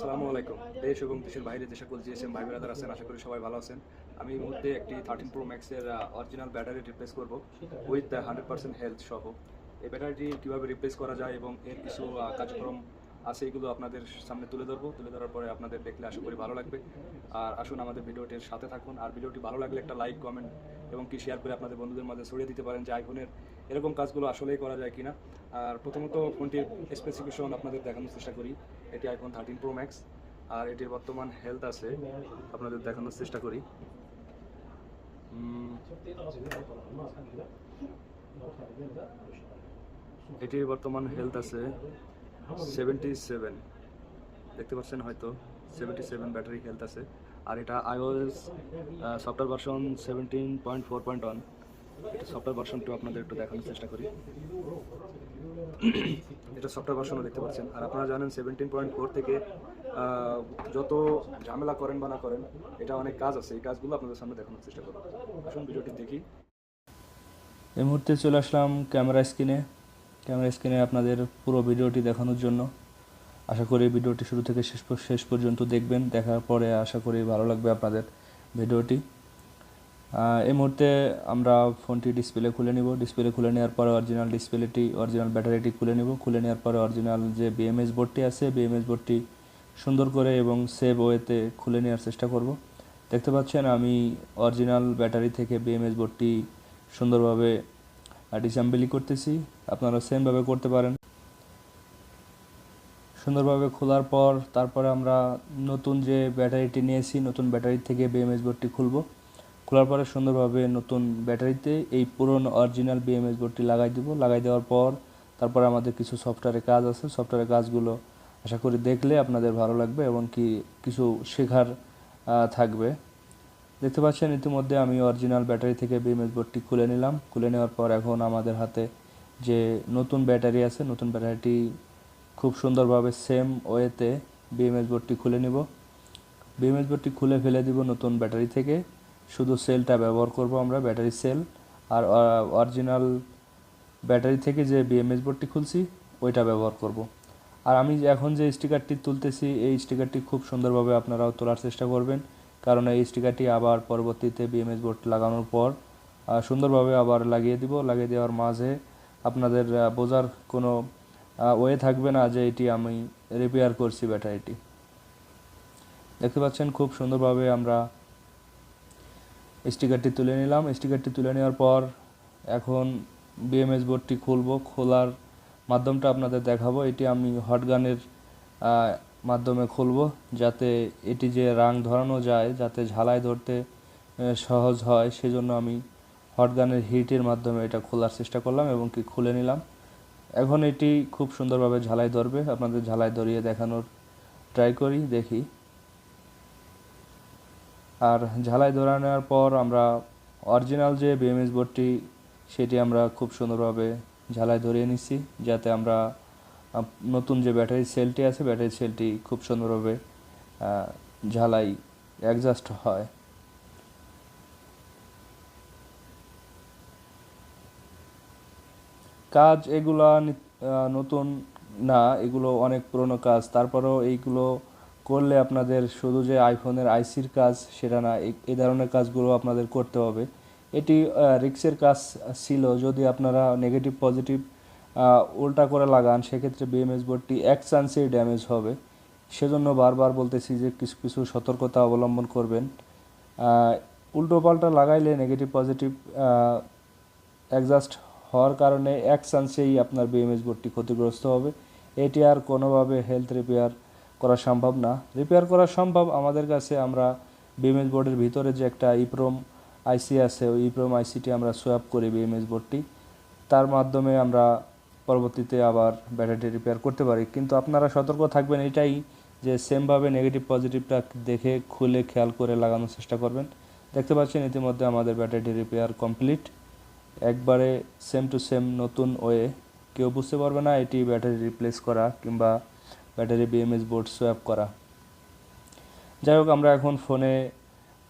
আসসালামু আলাইকুম। দেশ এবং দেশের বাইরে যে সকল জিএসএম ভাই ব্রাদার আছেন, আশা করি সবাই ভালো আছেন। আমি এই মুহূর্তে একটি থার্টিন প্রো ম্যাক্সের অরিজিনাল ব্যাটারি রিপ্লেস করব উইথ হান্ড্রেড পার্সেন্ট হেলথ সহ। এই ব্যাটারিটি কীভাবে রিপ্লেস করা যায় এবং এর কিছু কার্যক্রম আছে এগুলো আপনাদের সামনে তুলে ধরবো। তুলে ধরার পরে আপনাদের দেখলে আশা করি ভালো লাগবে। আর আসুন আমাদের ভিডিওটির সাথে থাকুন। আর ভিডিওটি ভালো লাগলে একটা লাইক কমেন্ট এবং কি শেয়ার করে আপনাদের বন্ধুদের মাঝে ছড়িয়ে দিতে পারেন যে আইফোনের এরকম কাজগুলো আসলেই করা যায় কিনা। আর প্রথমত ফোনটির স্পেসিফিকেশন আপনাদের দেখানোর চেষ্টা করি। এটি আইফোন থার্টিন প্রো ম্যাক্স, আর এটির বর্তমান হেলথ আছে। আপনাদের দেখানোর চেষ্টা করি। এটির বর্তমান হেলথ আছে সেভেন্টি সেভেন দেখতে পাচ্ছেন হয়তো সেভেন্টি সেভেন ব্যাটারি হেলথ আছে। আর এটা iOS software version seventeen point four point one software ভার্সনটিও আপনাদের একটু দেখানোর চেষ্টা করি। এটা সফটওয়্যার ভার্সনও দেখতে পাচ্ছেন। আর আপনারা জানেন সেভেন্টিন পয়েন্ট ফোর থেকে যত ঝামেলা করেন বা না করেন, এটা অনেক কাজ আছে। এই কাজগুলো আপনাদের সামনে দেখানোর চেষ্টা করব। আসুন ভিডিওটি দেখি। এই মুহূর্তে চলে আসলাম ক্যামেরা স্ক্রিনে। ক্যামেরা স্ক্রিনে আপনাদের পুরো ভিডিওটি দেখানোর জন্য। আশা করি ভিডিওটি শুরু থেকে শেষ শেষ পর্যন্ত দেখবেন। দেখার পরে আশা করি ভালো লাগবে আপনাদের ভিডিওটি। এই মুহূর্তে আমরা ফোনটি ডিসপ্লে খুলে নিব। ডিসপ্লে খুলে নেওয়ার পরে অরিজিনাল ডিসপ্লেটি অরিজিনাল ব্যাটারিটি খুলে নিব। খুলে নেওয়ার পরে অরিজিনাল যে বিএমএস বোর্ডটি আছে বিএমএস বোর্ডটি সুন্দর করে এবং সেভ ওয়েতে খুলে নেওয়ার চেষ্টা করব। দেখতে পাচ্ছেন, আমি অরিজিনাল ব্যাটারি থেকে বিএমএস বোর্ডটি সুন্দরভাবে ডিসেম্বলি করতেছি। আপনারা সেমভাবে করতে পারেন। সুন্দরভাবে খোলার পর তারপরে আমরা নতুন যে ব্যাটারিটি নিয়েছি, নতুন ব্যাটারি থেকে বিএমএস বোর্ডটি খুলব। খোলার পরে সুন্দরভাবে নতুন ব্যাটারিতে এই পুরনো অরিজিনাল বিএমএস বোর্ডটি লাগাই দেব। লাগাই দেওয়ার পর তারপরে আমাদের কিছু সফটওয়্যারের কাজ আছে। সফটওয়্যারের কাজগুলো আশা করি দেখলে আপনাদের ভালো লাগবে এবং কি কিছু শেখার থাকবে। দেখতে পাচ্ছেন ইতিমধ্যে আমি অরিজিনাল ব্যাটারি থেকে বিএমএস বোর্ডটি খুলে নিলাম। খুলে নেওয়ার পর এখন আমাদের হাতে যে নতুন ব্যাটারি আছে, নতুন ব্যাটারিটি খুব সুন্দরভাবে সেম ওয়েতে বিএমএস বোর্ডটি খুলে নিব। বিএমএস বোর্ডটি খুলে ফেলে দিব নতুন ব্যাটারি থেকে। শুধু সেলটা ব্যবহার করব আমরা, ব্যাটারি সেল। আর অরিজিনাল ব্যাটারি থেকে যে বিএমএস বোর্ডটি খুলছি, ওইটা ব্যবহার করব। আর আমি এখন যে স্টিকারটি তুলতেছি, এই স্টিকারটি খুব সুন্দরভাবে আপনারাও তোলার চেষ্টা করবেন। কারণ এই স্টিকারটি আবার পরবর্তীতে বিএমএস বোর্ড লাগানোর পর সুন্দরভাবে আবার লাগিয়ে দিব। লাগিয়ে দেওয়ার মাঝে আপনাদের বোঝার কোনো ওয়ে থাকবে না যে এটি আমি রিপেয়ার করছি ব্যাটারিটি। দেখতে পাচ্ছেন খুব সুন্দরভাবে আমরা স্টিকারটি তুলে নিলাম। স্টিকারটি তুলে নেওয়ার পর এখন বিএমএস বোর্ডটি খুলবো। খোলার মাধ্যমটা আপনাদের দেখাবো। এটি আমি হটগানের মাধ্যমে খুলবো যাতে এটি যে রাং ধরানো যায়, যাতে ঝালাই ধরতে সহজ হয়, সেজন্য আমি হটগানের হিটের মাধ্যমে এটা খোলার চেষ্টা করলাম এবং কি খুলে নিলাম। এখন এটি খুব সুন্দরভাবে ঝালাই ধরবে। আপনাদের ঝালাই ধরিয়ে দেখানোর ট্রাই করি, দেখি। আর ঝালাই ধরে নেওয়ার পর আমরা অরিজিনাল যে বিএমএস বোর্ডটি, সেটি আমরা খুব সুন্দরভাবে ঝালাই ধরিয়ে নিচ্ছি, যাতে আমরা নতুন যে ব্যাটারি সেলটি আছে, ব্যাটারি সেলটি খুব সুন্দরভাবে ঝালাই অ্যাডজাস্ট হয়। কাজ এগুলা নতুন না, এগুলো অনেক পুরনো কাজ। তারপরেও এইগুলো করলে আপনাদের শুধু যে আইফোনের আইসির কাজ সেটা না এই- ধরনের কাজগুলো আপনাদের করতে হবে। এটি রিক্সের কাজ ছিল, যদি আপনারা নেগেটিভ পজিটিভ উল্টা করে লাগান, সেক্ষেত্রে বিএমএস বোর্ডটি এক চান্সেই ড্যামেজ হবে। সেজন্য বারবার বলতেছি যে কিছু কিছু সতর্কতা অবলম্বন করবেন। উল্টো পাল্টা লাগাইলে নেগেটিভ পজিটিভ অ্যাডজাস্ট হওয়ার কারণে এক চান্সেই আপনার বিএমএস বোর্ডটি ক্ষতিগ্রস্ত হবে। এটি আর কোনোভাবে হেলথ রিপেয়ার করা সম্ভব না। রিপেয়ার করা সম্ভব। আমাদের কাছে আমরা বিএমএস বোর্ডের ভিতরে যে একটা ইপ্রোম আইসি আছে, ওই ইপ্রোম আইসিটি আমরা সোয়াপ করি বিএমএস বোর্ডটি তার মাধ্যমে আমরা পরবর্তীতে আবার ব্যাটারিটি রিপেয়ার করতে পারি। কিন্তু আপনারা সতর্ক থাকবেন এটাই যে সেমভাবে নেগেটিভ পজিটিভটা দেখে, খুলে, খেয়াল করে লাগানোর চেষ্টা করবেন। দেখতে পাচ্ছেন ইতিমধ্যে আমাদের ব্যাটারিটি রিপেয়ার কমপ্লিট একবারে সেম টু সেম নতুন ওয়ে। কেউ বুঝতে পারবে না এটি ব্যাটারি রিপ্লেস করা কিংবা ব্যাটারি বিএমএস বোর্ড সোয়াপ করা। যাই হোক, আমরা এখন ফোনে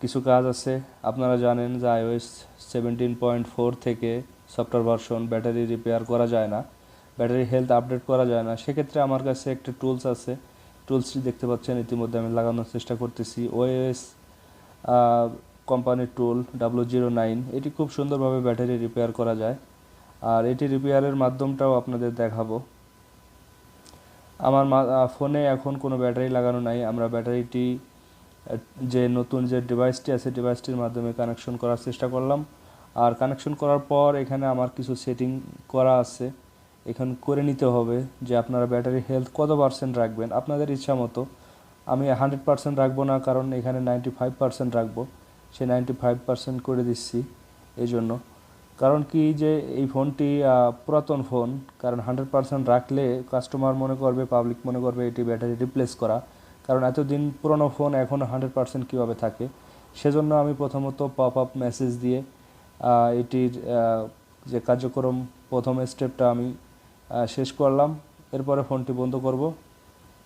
কিছু কাজ আছে। আপনারা জানেন যে আইওএস সেভেন্টিন পয়েন্ট ফোর থেকে সফটওয়্যার ভার্সন ব্যাটারি রিপেয়ার করা যায় না, ব্যাটারি হেলথ আপডেট করা যায় না। সেক্ষেত্রে আমার কাছে একটা টুলস আছে। টুলসটি দেখতে পাচ্ছেন, ইতিমধ্যে আমি লাগানোর চেষ্টা করতেছি। ওএস কোম্পানির টুল ডাব্লু জিরো নাইন এটি খুব সুন্দরভাবে ব্যাটারি রিপেয়ার করা যায়। আর এটি রিপেয়ারের মাধ্যমটাও আপনাদের দেখাবো। আমার ফোনে এখন কোনো ব্যাটারি লাগানো নাই। আমরা ব্যাটারিটি যে নতুন যে ডিভাইসটি আছে ডিভাইসটির মাধ্যমে কানেকশন করার চেষ্টা করলাম। আর কানেকশন করার পর এখানে আমার কিছু সেটিং করা আছে। এখানে করে নিতে হবে যে আপনারা ব্যাটারি হেলথ কত পার্সেন্ট রাখবেন। আপনাদের ইচ্ছা মতো। আমি হান্ড্রেড পার্সেন্ট রাখব না, কারণ এখানে নাইনটি ফাইভ পার্সেন্ট রাখব। সে নাইনটি ফাইভ পার্সেন্ট করে দিচ্ছি। এই জন্য কারণ কি যে এই ফোনটি পুরাতন ফোন, কারণ হান্ড্রেড পার্সেন্ট রাখলে কাস্টমার মনে করবে পাবলিক মনে করবে এটি ব্যাটারি রিপ্লেস করা। কারণ এতদিন পুরনো ফোন এখনও হান্ড্রেড পার্সেন্ট কীভাবে থাকে? সেজন্য আমি প্রথমত পপ আপ মেসেজ দিয়ে এটির যে কার্যক্রম প্রথম স্টেপটা আমি শেষ করলাম। এরপরে ফোনটি বন্ধ করব।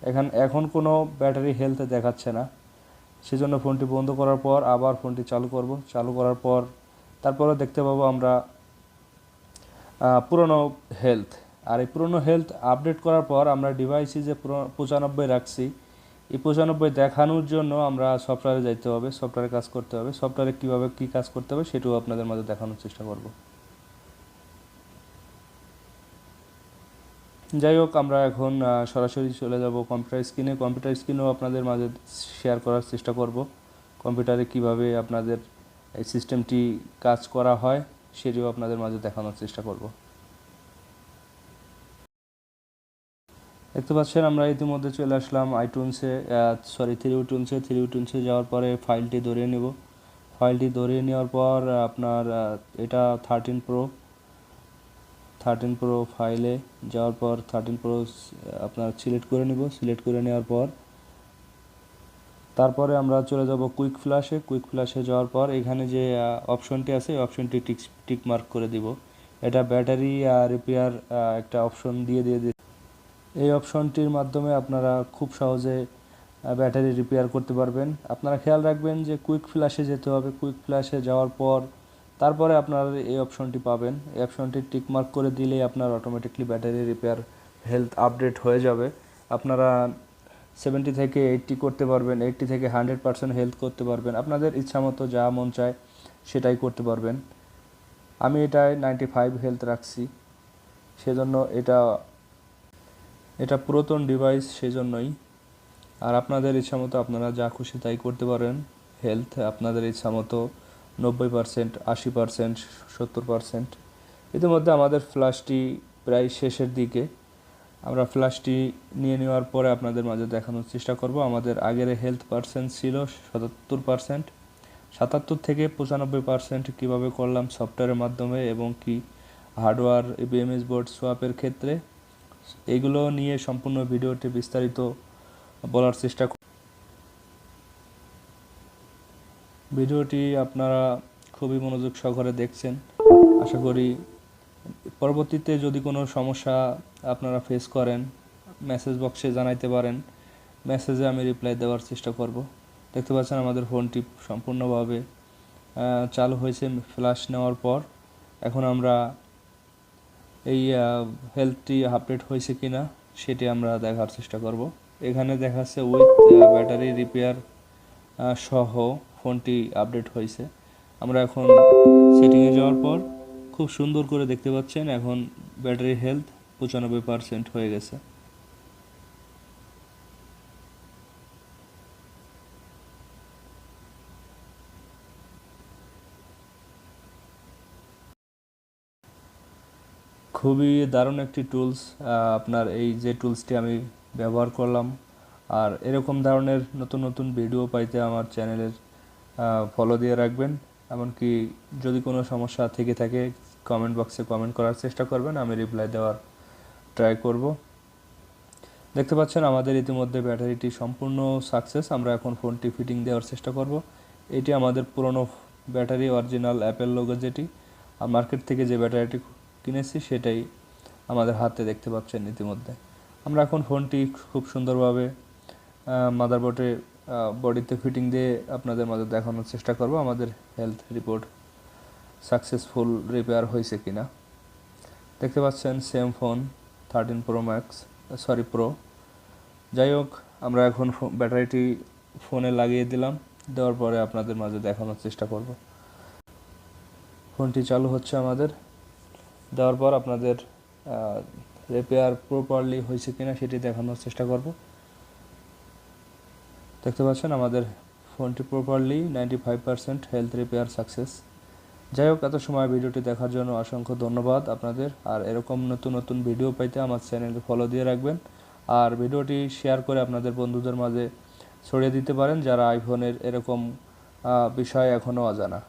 এখান, এখন কোনো ব্যাটারি হেলথ দেখাচ্ছে না। সেজন্য ফোনটি বন্ধ করার পর আবার ফোনটি চালু করব। চালু করার পর তারপরে দেখতে পাবো আমরা পুরনো হেলথ আর এই পুরনো হেলথ আপডেট করার পর আমরা ডিভাইসে যে পঁচানব্বই রাখছি, এই পঁচানব্বই দেখানোর জন্য আমরা সফটওয়্যারে যাইতে হবে সফটওয়্যারে কাজ করতে হবে। সফটওয়্যারে কীভাবে কী কাজ করতে হবে সেটাও আপনাদের মাঝে দেখানোর চেষ্টা করব। যাই হোক, আমরা এখন সরাসরি চলে যাব কম্পিউটার স্ক্রিনে কম্পিউটার স্ক্রিনেও আপনাদের মাঝে শেয়ার করার চেষ্টা করব। কম্পিউটারে কীভাবে আপনাদের এই সিস্টেমটি কাজ করা হয়, সেটিও আপনাদের মাঝে দেখানোর চেষ্টা করব। দেখতে পাচ্ছেন, আমরা ইতিমধ্যে চলে আসলাম আইটুনসে সরি থ্রি টুনসে থ্রি টুনসে যাওয়ার পরে ফাইলটি ধরিয়ে নেব। ফাইলটি ধরিয়ে নেওয়ার পর আপনার এটা থার্টিন প্রো থার্টিন প্রো ফাইলে যাওয়ার পর থার্টিন প্রো আপনার সিলেক্ট করে নেব। সিলেক্ট করে নেওয়ার পর তারপরে আমরা চলে যাব কুইক ফ্ল্যাশে কুইক ফ্ল্যাশে যাওয়ার পর এখানে যে অপশনটি আছে, এই অপশনটি টিক টিক মার্ক করে দিব। এটা ব্যাটারি রিপেয়ার একটা অপশন দিয়ে দিয়ে দি- এই অপশনটির মাধ্যমে আপনারা খুব সহজে ব্যাটারি রিপেয়ার করতে পারবেন। আপনারা খেয়াল রাখবেন যে কুইক ফ্ল্যাশে যেতে হবে। কুইক ফ্ল্যাশে যাওয়ার পর তারপরে আপনারা এই অপশনটি পাবেন। এই অপশনটি টিক মার্ক করে দিলেই আপনার automatically battery repair health update হয়ে যাবে। আপনারা সেভেন্টি থেকে এইট্টি করতে পারবেন এইট্টি থেকে হান্ড্রেড পার্সেন্ট হেলথ করতে পারবেন। আপনাদের ইচ্ছা মতো যা মন চায় সেটাই করতে পারবেন। আমি এটায় নাইনটি ফাইভ হেলথ রাখছি। সেজন্য এটা এটা পুরাতন ডিভাইস সেজন্যই। আর আপনাদের ইচ্ছা মতো আপনারা যা খুশি তাই করতে পারেন। হেলথ আপনাদের ইচ্ছা মতো নব্বই পার্সেন্ট আশি পার্সেন্ট সত্তর পার্সেন্ট ইতিমধ্যে আমাদের ফ্ল্যাশটি প্রায় শেষের দিকে। আমরা ফ্ল্যাশটি নিয়ে নেওয়ার পরে আপনাদের মাঝে দেখানোর চেষ্টা করব। আমাদের আগের হেলথ পার্সেন্ট ছিল সাতাত্তর পার্সেন্ট সাতাত্তর থেকে পঁচানব্বই পার্সেন্ট কীভাবে করলাম সফটওয়্যারের মাধ্যমে এবং কি হার্ডওয়্যার বিএমএস বোর্ড সোয়াপের ক্ষেত্রে, এগুলো নিয়ে সম্পূর্ণ ভিডিওটি বিস্তারিত বলার চেষ্টা ভিডিওটি আপনারা খুবই মনোযোগ সহকারে দেখছেন। আশা করি পরবর্তীতে যদি কোনো সমস্যা আপনারা ফেস করেন মেসেজ বক্সে জানাইতে পারেন মেসেজে আমি রিপ্লাই দেওয়ার চেষ্টা করব। দেখতে পাচ্ছেন আমাদের ফোনটি সম্পূর্ণভাবে চালু হয়েছে ফ্ল্যাশ নেওয়ার পর। এখন আমরা এই হেলথটি আপডেট হয়েছে কিনা, সেটি আমরা দেখার চেষ্টা করব। এখানে দেখাচ্ছে উইথ ব্যাটারি রিপেয়ার সহ ফোনটি আপডেট হয়েছে। আমরা এখন সেটিংয়ে যাওয়ার পর খুব সুন্দর করে দেখতে পাচ্ছেন, এখন ব্যাটারি হেলথ পঁচানব্বই পার্সেন্ট হয়ে গেছে। খুবই দারুণ একটি টুলস আপনার এই যে টুলসটি আমি ব্যবহার করলাম। আর এরকম ধরনের নতুন নতুন ভিডিও পাইতে আমার চ্যানেলের ফলো দিয়ে রাখবেন। এমনকি যদি কোনো সমস্যা থেকে থাকে কমেন্ট বক্সে কমেন্ট করার চেষ্টা করবেন, আমি রিপ্লাই দেওয়ার ট্রাই করব। দেখতে পাচ্ছেন, আমাদের ইতিমধ্যে ব্যাটারিটি সম্পূর্ণ সাকসেস আমরা এখন ফোনটি ফিটিং দেওয়ার চেষ্টা করব। এটি আমাদের পুরনো ব্যাটারি অরিজিনাল অ্যাপেল লোগো যেটি। আর মার্কেট থেকে যে ব্যাটারিটি কিনেছি, সেটাই আমাদের হাতে দেখতে পাচ্ছেন ইতিমধ্যে। আমরা এখন ফোনটি খুব সুন্দরভাবে মাদারবোর্ডে বডিতে ফিটিং দিয়ে আপনাদের মাঝে দেখানোর চেষ্টা করব, আমাদের হেলথ রিপোর্ট সাকসেসফুল রিপেয়ার হয়েছে কি না দেখতে পাচ্ছেন same phone thirteen pro max sorry pro যাই হোক, আমরা এখন ব্যাটারিটি ফোনে লাগিয়ে দিলাম, দেওয়ার পরে আপনাদের মাঝে দেখানোর চেষ্টা করব। ফোনটি চালু হচ্ছে আমাদের। দেওয়ার পর আপনাদের রিপেয়ার প্রপারলি হয়েছে কিনা সেটি দেখানোর চেষ্টা করব। দেখতে পাচ্ছেন আমাদের ফোনটি properly ninety five percent health repair success যাই হোক, এত সময় ভিডিওটি দেখার জন্য অসংখ্য ধন্যবাদ আপনাদের। আর এরকম নতুন নতুন ভিডিও পাইতে আমার চ্যানেলকে ফলো দিয়ে রাখবেন। আর ভিডিওটি শেয়ার করে আপনাদের বন্ধুদের মাঝে ছড়িয়ে দিতে পারেন যারা আইফোনের এরকম বিষয় এখনও অজানা।